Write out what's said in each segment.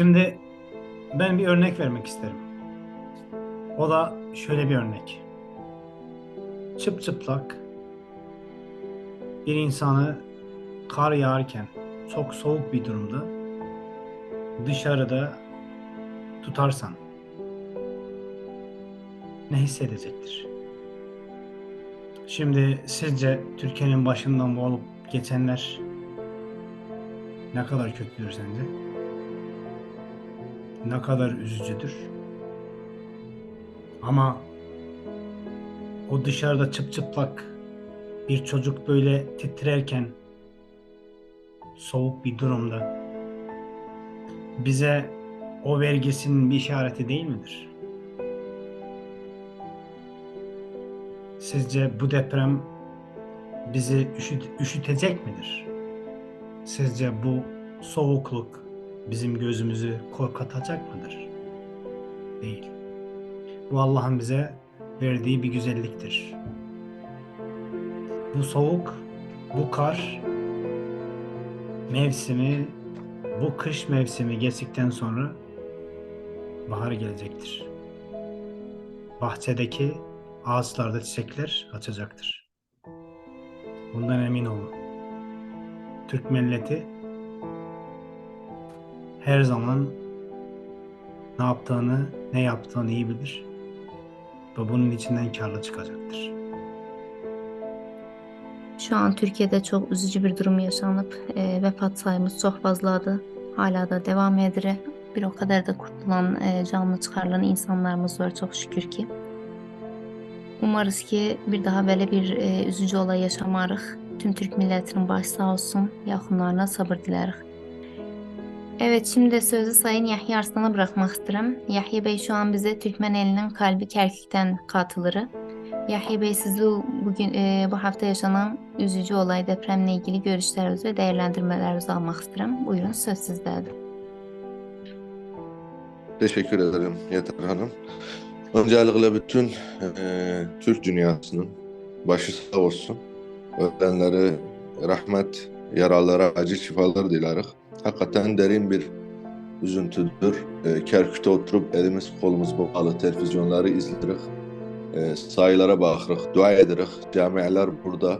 Şimdi ben bir örnek vermek isterim. O da şöyle bir örnek. Çıplak bir insanı kar yağarken çok soğuk bir durumda dışarıda tutarsan ne hissedecektir? Şimdi sizce Türkiye'nin başından bu olup geçenler ne kadar kötüdür sence? Ne kadar üzücüdür? Ama o dışarıda çıplak bir çocuk böyle titrerken soğuk bir durumda bize o vergisinin bir işareti değil midir? Sizce bu deprem bizi üşüt, üşütecek midir? Sizce bu soğukluk bizim gözümüzü korkutacak mıdır? Değil. Bu Allah'ın bize verdiği bir güzelliktir. Bu soğuk, bu kar mevsimi, bu kış mevsimi geçtikten sonra bahar gelecektir. Bahçedeki ağaçlarda çiçekler açacaktır. Bundan emin olun. Türk milleti her zaman ne yaptığını, ne yaptığını iyi bilir ve bunun içinden karlı çıkacaktır. Şu an Türkiye'de çok üzücü bir durum yaşanıp e, vefat sayımız çok fazladır. Hala da devam edir. Bir o kadar da kurtulan, e, canlı çıkarılan insanlarımız var çok şükür ki. Umarız ki bir daha böyle bir e, üzücü olay yaşamarıq. Tüm Türk milletinin başı sağ olsun. Yaxınlarına sabır dilərik. Evet şimdi sözü Sayın Yahya Arslan'a bırakmak isterim. Yahya Bey şu an bize Türkmen elinin kalbi Kerkük'ten katılırı. Yahya Bey sizi bugün e, bu hafta yaşanan üzücü olay depremle ilgili görüşlerinizi ve değerlendirmelerinizi almak isterim. Buyurun söz sizdedir. Teşekkür ederim Yeter Hanım. Öncelikle bütün eee, Türk dünyasının başı sağ olsun. Ölenlere rahmet, yaralara acı şifalar dileriz. Hakikaten derin bir üzüntüdür. Eee, Kerkük'te oturup elimiz kolumuz bağlı televizyonları izleriz. Eee, sayılara bakırız, dua ederiz. Camiler burada.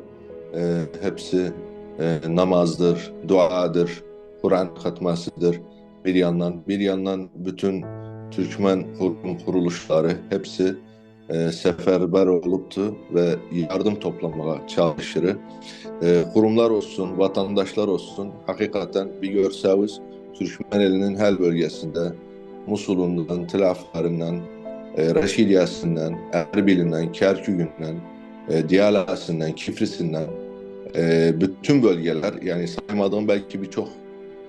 Eee, hepsi eee, namazdır, duadır, Kur'an katmasıdır bir yandan. Bir yandan bütün Türkmen kurum kuruluşları hepsi e, seferber oluptu ve yardım toplamaya çalışır. E, kurumlar olsun, vatandaşlar olsun hakikaten bir görseniz Türkmen elinin her bölgesinde Musul'undan, Tilafarından, e, Reşidiyesinden, Erbil'inden, Kerkük'ünden, e, Diyalası'ndan, Kiflis'inden e, bütün bölgeler yani saymadığım belki birçok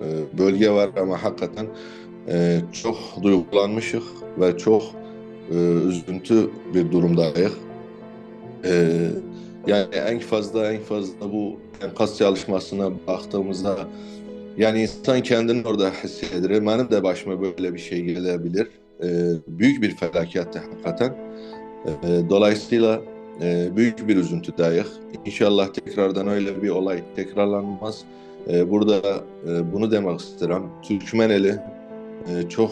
e, bölge var ama hakikaten e, çok duygulanmışız ve çok e, üzüntü bir durumdayız. E, yani en fazla en fazla bu enkaz çalışmasına baktığımızda yani insan kendini orada hissediyor. Benim de başıma böyle bir şey gelebilir. E, büyük bir felaketti hakikaten. E, dolayısıyla e, büyük bir üzüntüdeyiz. İnşallah tekrardan öyle bir olay tekrarlanmaz. E, burada e, bunu demek isterim. Türkmeneli e, çok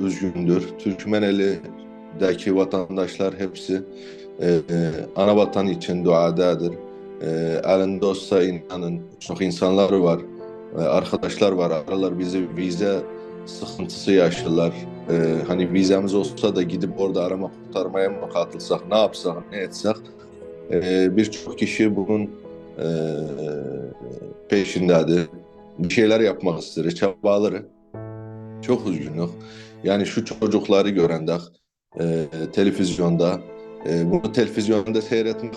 üzgündür. Türkmeneli'deki vatandaşlar hepsi e, e, ana vatan için duadadır. E, elinde olsa inanın çok insanlar var. E, arkadaşlar var. Aralar bizi vize sıkıntısı yaşlılar. E, hani vizemiz olsa da gidip orada arama kurtarmaya mı katılsak, ne yapsak, ne etsek. E, Birçok kişi bunun e, peşindedir. Bir şeyler yapmak ister, çabaları. Çok üzgünüm. Yani şu çocukları görende e, televizyonda, e, bunu televizyonda seyretmek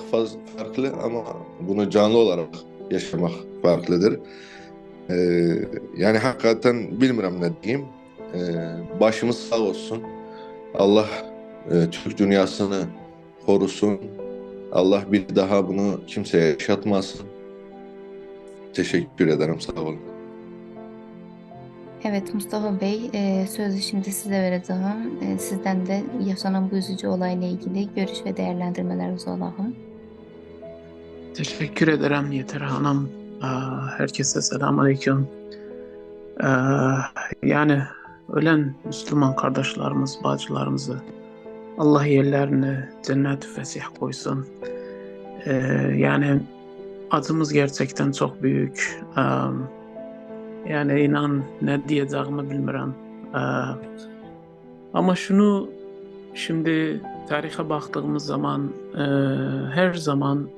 farklı ama bunu canlı olarak yaşamak farklıdır. E, yani hakikaten bilmiyorum ne diyeyim. E, başımız sağ olsun. Allah e, Türk dünyasını korusun. Allah bir daha bunu kimseye yaşatmasın. Teşekkür ederim. Sağ olun. Evet Mustafa Bey e, sözü şimdi size vereceğim. E, sizden de yaşanan bu üzücü olayla ilgili görüş ve değerlendirmelerinizi alalım. Teşekkür ederim Yeter Hanım. Aa, Herkese selamünaleyküm. Aa, Yani ölen Müslüman kardeşlerimiz, bacılarımızı Allah yerlerini cennet-i fesih koysun. Ee, yani acımız gerçekten çok büyük. Ee, yani inan ne diyeceğimi bilmiyorum. Ee, ama şunu şimdi tarihe baktığımız zaman e, her zaman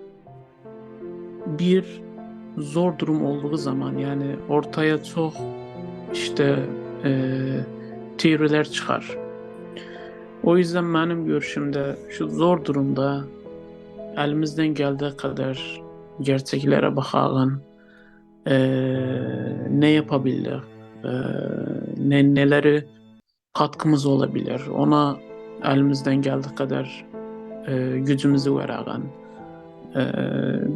bir zor durum olduğu zaman yani ortaya çok işte e, teoriler çıkar. O yüzden benim görüşümde şu zor durumda elimizden geldiği kadar gerçeklere bakalım. E, ne yapabilir? E, ne neleri katkımız olabilir? Ona elimizden geldiği kadar e, gücümüzü verelim. E,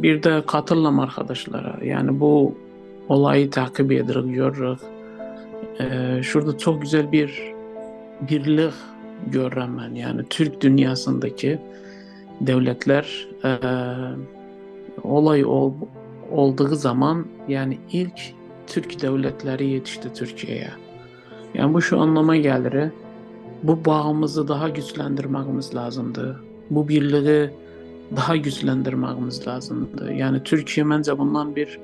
bir de katılım arkadaşlara. Yani bu olayı takip ediyoruz, görürüz. E, şurada çok güzel bir birlik görürüm ben. Yani Türk dünyasındaki devletler e, olay ol, olduğu zaman yani ilk Türk dövlətləri yetişdi Türkiyəyə. Yəni bu şu anlama gəlir. Bu bağımızı daha gücləndirməyimiz lazımdır. Bu birliyi daha gücləndirməyimiz lazımdır. Yəni Türkiyə məncə bundan bir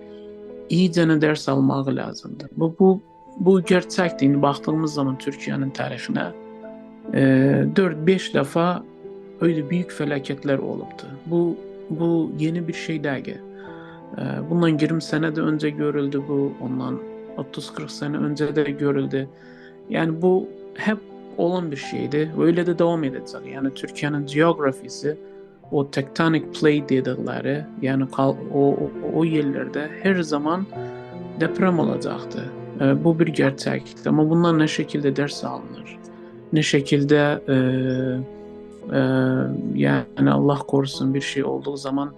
iyicənə dərs almağı lazımdır. Bu bu bu gerçəkdir. İndi baxdığımız zaman Türkiyənin tarixinə e, 4-5 dəfə öyle büyük felaketler olubdu. Bu bu yeni bir şey değil. E, bundan 20 sene de önce görüldü bu. Ondan 30-40 sene önce de görüldü. Yani bu hep olan bir şeydi. Öyle de devam edecek. Yani Türkiye'nin geografisi o tectonic plate dedikleri yani o, o, o yerlerde her zaman deprem olacaktı. E, bu bir gerçekti ama bundan ne şekilde ders alınır? Ne şekilde e, e, yani Allah korusun bir şey olduğu zaman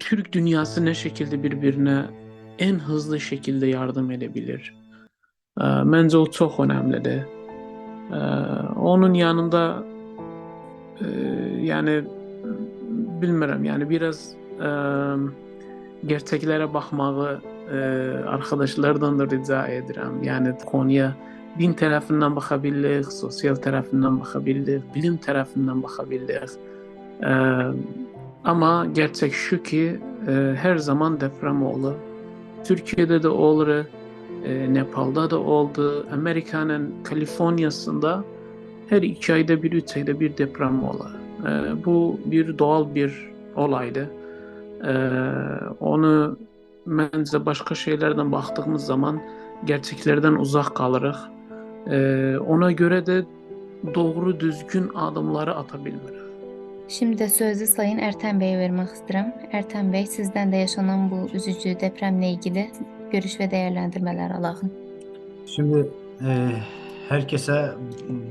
Türk dünyası ne şekilde birbirine en hızlı şekilde yardım edebilir? E, bence o çok önemlidir. E, onun yanında e, yani bilmiyorum yani biraz e, gerçeklere bakmağı e, arkadaşlardan da rica ederim. Yani konuya din tarafından bakabilir, sosyal tarafından bakabilir, bilim tarafından bakabilir. E, ama gerçek şu ki e, her zaman deprem olur. Türkiye'de de olur, e, Nepal'da da oldu, Amerika'nın Kaliforniya'sında her iki ayda bir, üç ayda bir deprem olur. E, bu bir doğal bir olaydı. E, onu bence başka şeylerden baktığımız zaman gerçeklerden uzak kalırız. E, ona göre de doğru düzgün adımları atabilmeliyiz. Şimdi sözü Sayın Erten Bey'e vermek istedim. Erten Bey sizden de yaşanan bu üzücü depremle ilgili görüş ve değerlendirmeler alalım. Şimdi e, herkese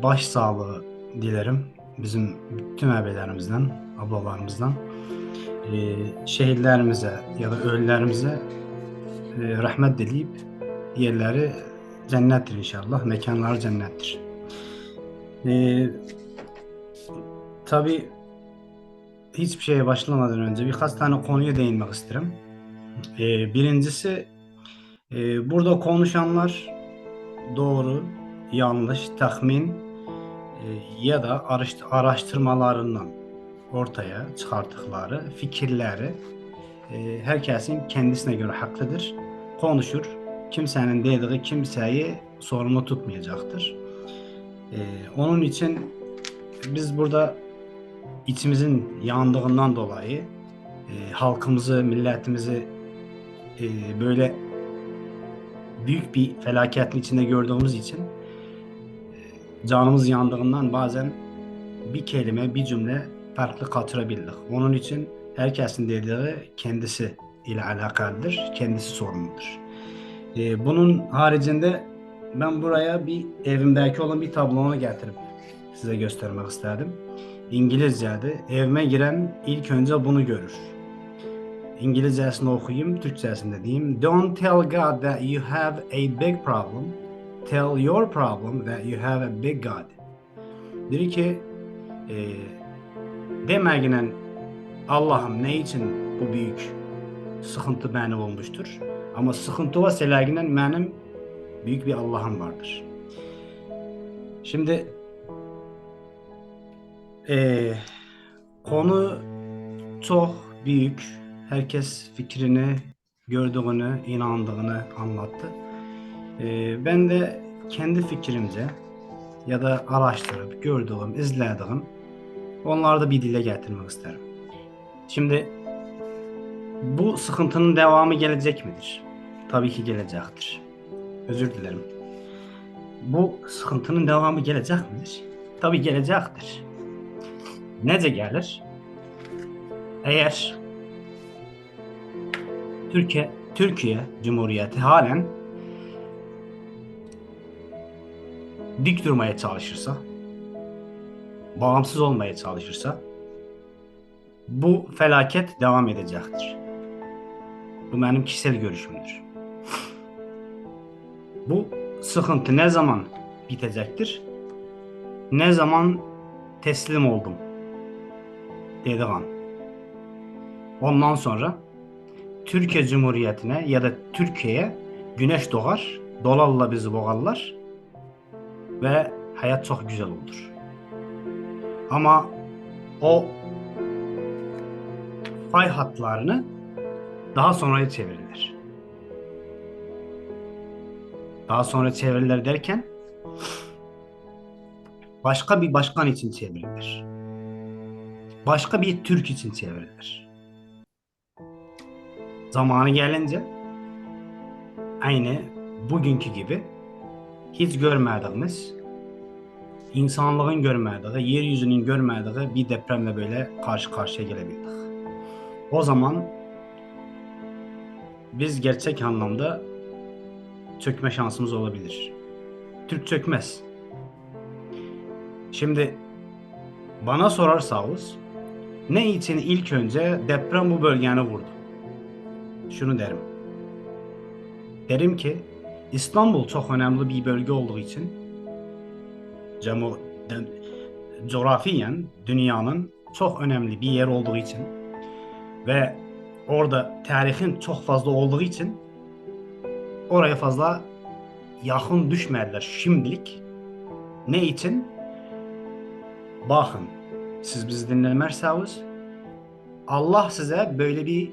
baş sağlığı dilerim. Bizim tüm abilerimizden, ablalarımızdan. E, şehitlerimize ya da ölülerimize e, rahmet dileyip yerleri cennettir inşallah. Mekanları cennettir. E, tabii hiçbir şeye başlamadan önce birkaç tane konuya değinmek isterim. E, birincisi e, burada konuşanlar doğru, yanlış, tahmin e, ya da araşt- araştırmalarından ortaya çıkarttıkları fikirleri e, herkesin kendisine göre haklıdır. Konuşur. Kimsenin dediği kimseyi sorumlu tutmayacaktır. E, onun için biz burada içimizin yandığından dolayı e, halkımızı, milletimizi e, böyle büyük bir felaketin içinde gördüğümüz için e, canımız yandığından bazen bir kelime, bir cümle farklı katırabildik. Onun için herkesin dediği kendisi ile alakalıdır, kendisi sorumludur. E, bunun haricinde ben buraya bir evimdeki olan bir tablonu getirip size göstermek istedim. İngilizce'de evime giren ilk önce bunu görür. İngilizcesini okuyayım, Türkçesini de diyeyim. Don't tell God that you have a big problem. Tell your problem that you have a big God. Dedi ki, e, demeginen Allah'ım ne için bu büyük sıkıntı benim olmuştur. Ama sıkıntı var selaginen benim büyük bir Allah'ım vardır. Şimdi eee, konu çok büyük. Herkes fikrini, gördüğünü, inandığını anlattı. Eee, ben de kendi fikrimce ya da araştırıp gördüğüm, izlediğim onları da bir dile getirmek isterim. Şimdi bu sıkıntının devamı gelecek midir? Tabii ki gelecektir. Özür dilerim. Bu sıkıntının devamı gelecek midir? Tabii gelecektir. Nece gelir? Eğer Türkiye Türkiye Cumhuriyeti halen dik durmaya çalışırsa, bağımsız olmaya çalışırsa bu felaket devam edecektir. Bu benim kişisel görüşümdür. Bu sıkıntı ne zaman bitecektir? Ne zaman teslim oldum? Dedi an. Ondan sonra Türkiye Cumhuriyeti'ne ya da Türkiye'ye güneş doğar, dolarla bizi boğarlar ve hayat çok güzel olur. Ama o fay hatlarını daha sonraya çevirirler. Daha sonra çevirirler derken başka bir başkan için çevirilir. Başka bir Türk için çevirilir. Zamanı gelince aynı bugünkü gibi hiç görmediğimiz, insanlığın görmediği, yeryüzünün görmediği bir depremle böyle karşı karşıya gelebildik. O zaman biz gerçek anlamda çökme şansımız olabilir. Türk çökmez. Şimdi bana sorarsanız ne için ilk önce deprem bu bölgeni vurdu? Şunu derim. Derim ki İstanbul çok önemli bir bölge olduğu için de, coğrafiyen dünyanın çok önemli bir yer olduğu için ve orada tarihin çok fazla olduğu için oraya fazla yakın düşmediler şimdilik. Ne için? Bakın, siz bizi dinlemezseniz Allah size böyle bir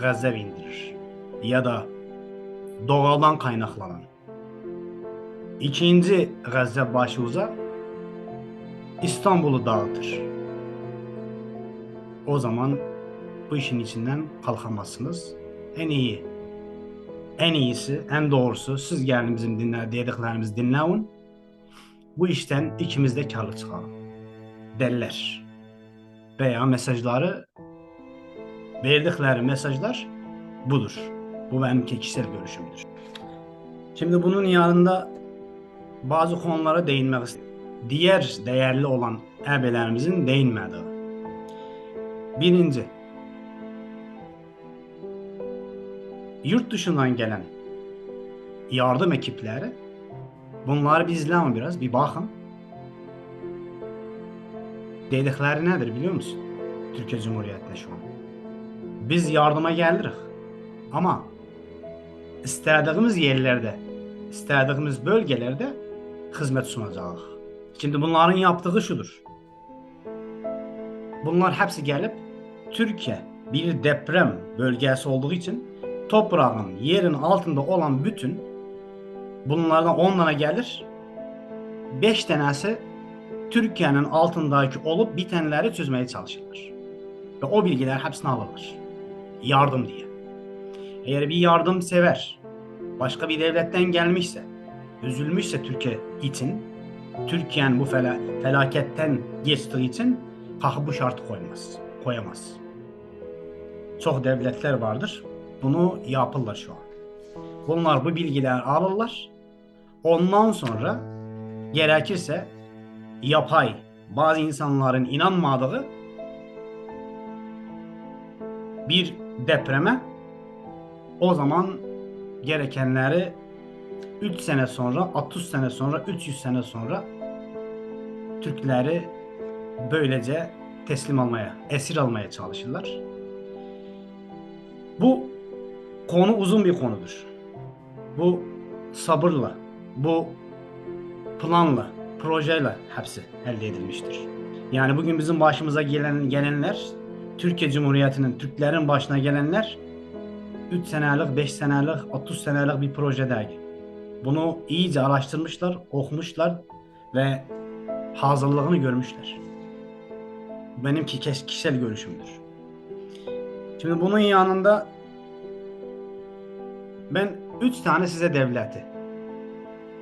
gazap indirir. Ya da doğadan kaynaklanan. İkinci gazap başınıza İstanbul'u dağıtır. O zaman bu işin içinden kalkamazsınız. En iyi, en iyisi, en doğrusu siz gelin bizim dinler, dediklerimizi dinleyin. Bu işten ikimiz de karlı çıkalım. Derler. Veya mesajları, verdikleri mesajlar budur. Bu benim kişisel görüşümdür. Şimdi bunun yanında bazı konulara değinmek istiyorum. Diğer değerli olan ebelerimizin değinmediği. Birinci, yurt dışından gelen yardım ekipleri bunları bir izleyin biraz, bir bakın. Dedikleri nedir biliyor musun? Türkiye Cumhuriyeti'ne şu an. Biz yardıma gelirik. Ama istediğimiz yerlerde, istediğimiz bölgelerde hizmet sunacağız. Şimdi bunların yaptığı şudur. Bunlar hepsi gelip Türkiye bir deprem bölgesi olduğu için toprağın, yerin altında olan bütün bunlardan 10 tane gelir. 5 tanesi Türkiye'nin altındaki olup bitenleri çözmeye çalışırlar. Ve o bilgiler hepsini alırlar. Yardım diye. Eğer bir yardım sever, başka bir devletten gelmişse, üzülmüşse Türkiye için, Türkiye'nin bu fela, felaketten geçtiği için kalkıp bu şartı koymaz, koyamaz. Çok devletler vardır. Bunu yapırlar şu an. Bunlar bu bilgiler alırlar. Ondan sonra gerekirse yapay bazı insanların inanmadığı bir depreme o zaman gerekenleri 3 sene sonra, 30 sene sonra, 300 sene sonra Türkleri böylece teslim almaya, esir almaya çalışırlar. Bu konu uzun bir konudur. Bu sabırla, bu planla projeyle hepsi elde edilmiştir. Yani bugün bizim başımıza gelen gelenler, Türkiye Cumhuriyeti'nin, Türklerin başına gelenler 3 senelik, 5 senelik, 30 senelik bir proje değil. Bunu iyice araştırmışlar, okumuşlar ve hazırlığını görmüşler. Benimki kişisel görüşümdür. Şimdi bunun yanında ben üç tane size devleti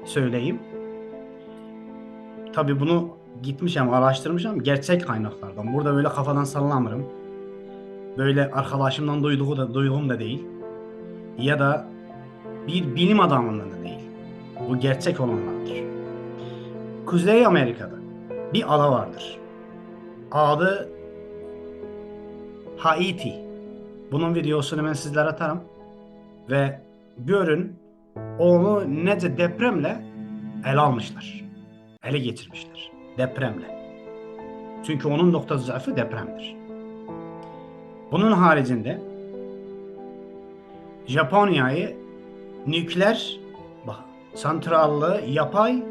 söyleyeyim. Tabii bunu gitmişim, araştırmışım gerçek kaynaklardan. Burada böyle kafadan sallamırım. Böyle arkadaşımdan duyduğu da duyduğum da değil. Ya da bir bilim adamından da değil. Bu gerçek olanlardır. Kuzey Amerika'da bir ada vardır. Adı Haiti. Bunun videosunu ben sizlere atarım. Ve görün onu nece depremle ele almışlar. Ele getirmişler. Depremle. Çünkü onun noktası zayıfı depremdir. Bunun haricinde Japonya'yı nükleer santrallı yapay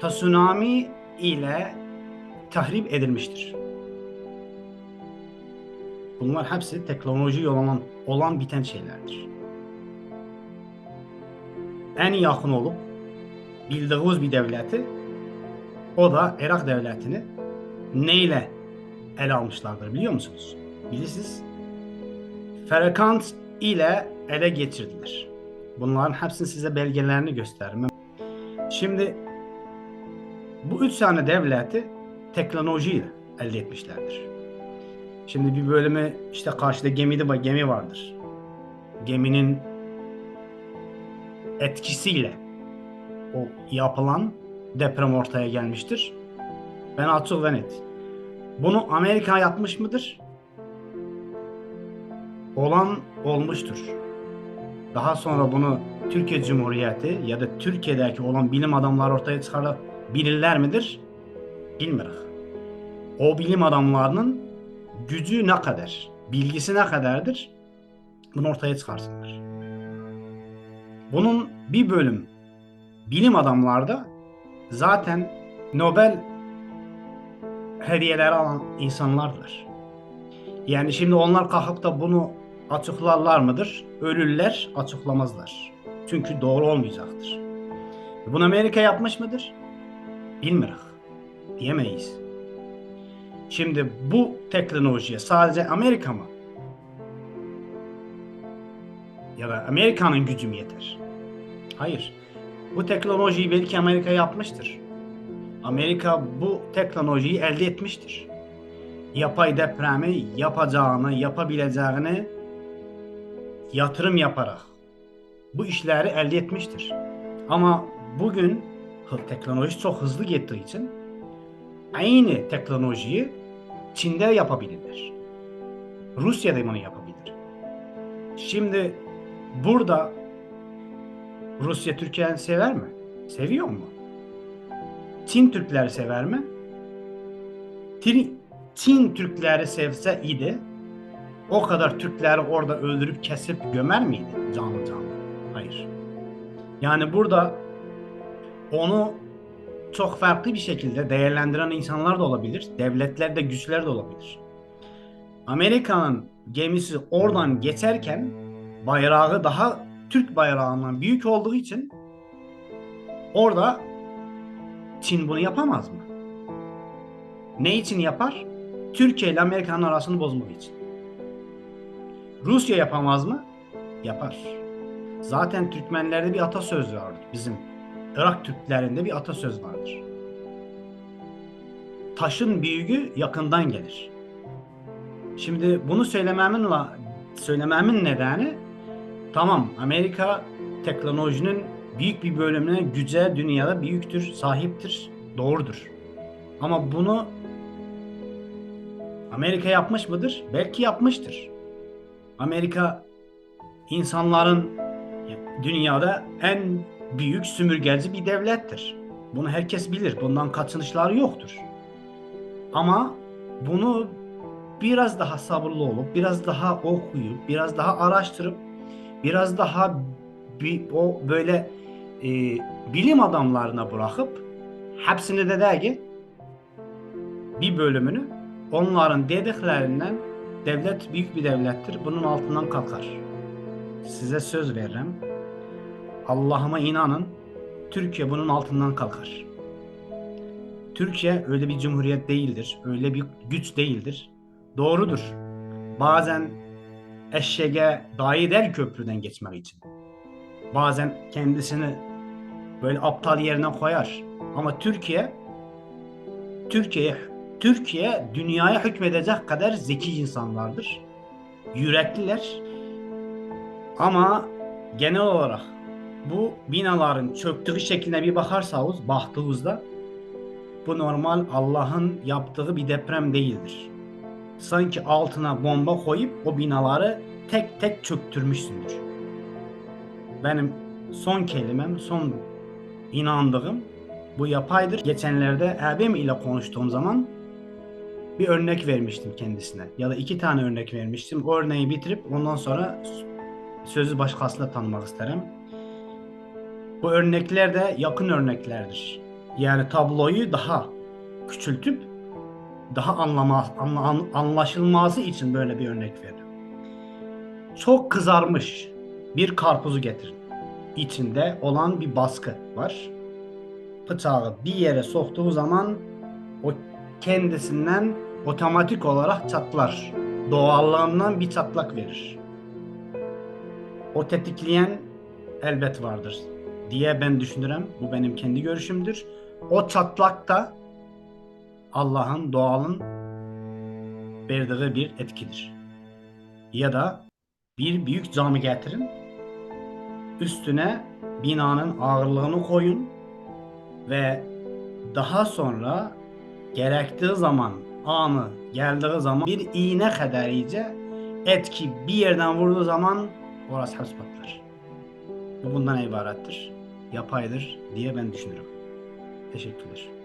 tsunami ile tahrip edilmiştir. Bunlar hepsi teknoloji olan, olan biten şeylerdir. En yakın olup bildiğimiz bir devleti o da Irak devletini neyle ele almışlardır biliyor musunuz? Bilirsiniz. Ferekant ile ele geçirdiler. Bunların hepsini size belgelerini gösteririm. Şimdi bu üç tane devleti teknolojiyle elde etmişlerdir. Şimdi bir bölümü işte karşıda gemide gemi vardır. Geminin etkisiyle o yapılan deprem ortaya gelmiştir. Ben açık ve net. Bunu Amerika yapmış mıdır? Olan olmuştur. Daha sonra bunu Türkiye Cumhuriyeti ya da Türkiye'deki olan bilim adamları ortaya çıkarabilirler midir? Bilmiyoruz. O bilim adamlarının gücü ne kadar, bilgisi ne kadardır? Bunu ortaya çıkarsınlar. Bunun bir bölüm bilim adamlarda zaten Nobel hediyeleri alan insanlardır. Yani şimdi onlar kalkıp da bunu açıklarlar mıdır? Ölürler, açıklamazlar. Çünkü doğru olmayacaktır. Bunu Amerika yapmış mıdır? Bilmiyoruz. Diyemeyiz. Şimdi bu teknolojiye sadece Amerika mı? Ya da Amerika'nın gücü mü yeter? Hayır. Bu teknolojiyi belki Amerika yapmıştır. Amerika bu teknolojiyi elde etmiştir. Yapay depremi yapacağını, yapabileceğini yatırım yaparak bu işleri elde etmiştir. Ama bugün teknoloji çok hızlı gittiği için aynı teknolojiyi Çin'de yapabilirler. Rusya da bunu yapabilir. Şimdi burada Rusya Türkiye'yi sever mi? Seviyor mu? Çin Türkleri sever mi? Tri- Çin Türkleri sevse idi o kadar Türkleri orada öldürüp kesip gömer miydi canlı canlı? Hayır. Yani burada onu çok farklı bir şekilde değerlendiren insanlar da olabilir. Devletler de güçler de olabilir. Amerika'nın gemisi oradan geçerken bayrağı daha Türk bayrağından büyük olduğu için orada Çin bunu yapamaz mı? Ne için yapar? Türkiye ile Amerika'nın arasını bozmak için. Rusya yapamaz mı? Yapar. Zaten Türkmenlerde bir atasöz vardır bizim. Irak Türklerinde bir atasöz vardır. Taşın büyüğü yakından gelir. Şimdi bunu söylememin söylememin nedeni tamam Amerika teknolojinin büyük bir bölümüne güce dünyada büyüktür, sahiptir, doğrudur. Ama bunu Amerika yapmış mıdır? Belki yapmıştır. Amerika insanların dünyada en büyük sömürgeci bir devlettir. Bunu herkes bilir. Bundan kaçınışları yoktur. Ama bunu biraz daha sabırlı olup, biraz daha okuyup, biraz daha araştırıp, biraz daha bir, o böyle e, bilim adamlarına bırakıp hepsini de der ki bir bölümünü onların dediklerinden devlet büyük bir devlettir. Bunun altından kalkar. Size söz veririm. Allah'ıma inanın. Türkiye bunun altından kalkar. Türkiye öyle bir cumhuriyet değildir. Öyle bir güç değildir. Doğrudur. Bazen eşeğe dahi der köprüden geçmek için. Bazen kendisini böyle aptal yerine koyar. Ama Türkiye Türkiye Türkiye dünyaya hükmedecek kadar zeki insanlardır. Yürekliler. Ama genel olarak bu binaların çöktüğü şekline bir bakarsanız baktığınızda bu normal Allah'ın yaptığı bir deprem değildir. Sanki altına bomba koyup o binaları tek tek çöktürmüşsündür. Benim son kelimem, son inandığım bu yapaydır. Geçenlerde abim ile konuştuğum zaman bir örnek vermiştim kendisine. Ya da iki tane örnek vermiştim. O örneği bitirip ondan sonra sözü başkasına tanımak isterim. Bu örnekler de yakın örneklerdir. Yani tabloyu daha küçültüp daha anlama, anla- an- anlaşılması için böyle bir örnek veririm. Çok kızarmış bir karpuzu getirin. İçinde olan bir baskı var. Bıçağı bir yere soktuğu zaman o kendisinden otomatik olarak çatlar. Doğallığından bir çatlak verir. O tetikleyen elbet vardır diye ben düşünürüm. Bu benim kendi görüşümdür. O çatlak da Allah'ın doğalın verdiği bir etkidir. Ya da bir büyük cami getirin. Üstüne binanın ağırlığını koyun ve daha sonra gerektiği zaman anı geldiği zaman bir iğne kadar iyice etki bir yerden vurduğu zaman orası hepsi patlar. Bu bundan ibarettir. Yapaydır diye ben düşünürüm. Teşekkürler.